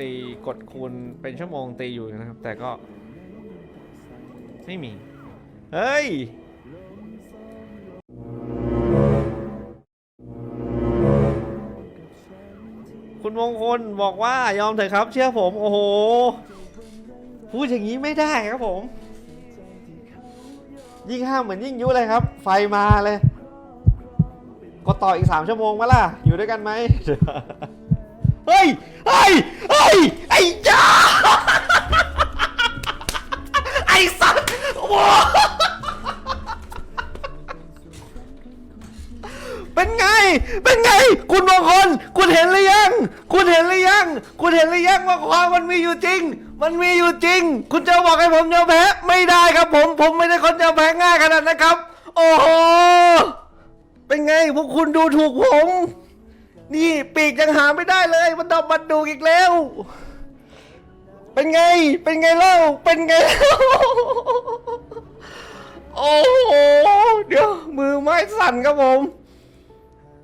ตีกดคูณเป็นชั่วโมงตีอยู่นะครับ แต่ก็ ไม่มี เฮ้ยคุณมงคลบอกว่ายอมเถอะครับ เชื่อผม โอ้โห พูดอย่างนี้ไม่ได้ครับผม ยิ่งห้ามเหมือนยิ่งยุเลยครับ ไฟมาเลย ก็ต่ออีกสามชั่วโมงมาล่ะ อยู่ด้วยกันไหมเฮ้ย เฮ้ย สัตว์โอ้โหเป็นไง เป็นไง คุณมงคลคุณเห็นหรือยัง คุณเห็นหรือยัง คุณเห็นหรือยังว่าความมันมีอยู่จริง มันมีอยู่จริง คุณจะบอกให้ผมยอมแพ้ไม่ได้ครับผม ผมไม่ได้คนยอมแพ้ง่ายขนาดนั้นครับ โอ้โห เป็นไงพวกคุณดูถูกผม นี่ปีกยังหาไม่ได้เลย มันดอกบันดูอีกแล้ว เป็นไง เป็นไงเล่า เป็นไงเล่าโอ้โห เดี๋ยว มือไม้สั่นครับผม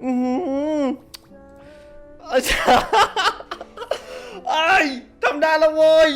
อือหือาจารย์ไอ้ทำได้แล้วเว้ย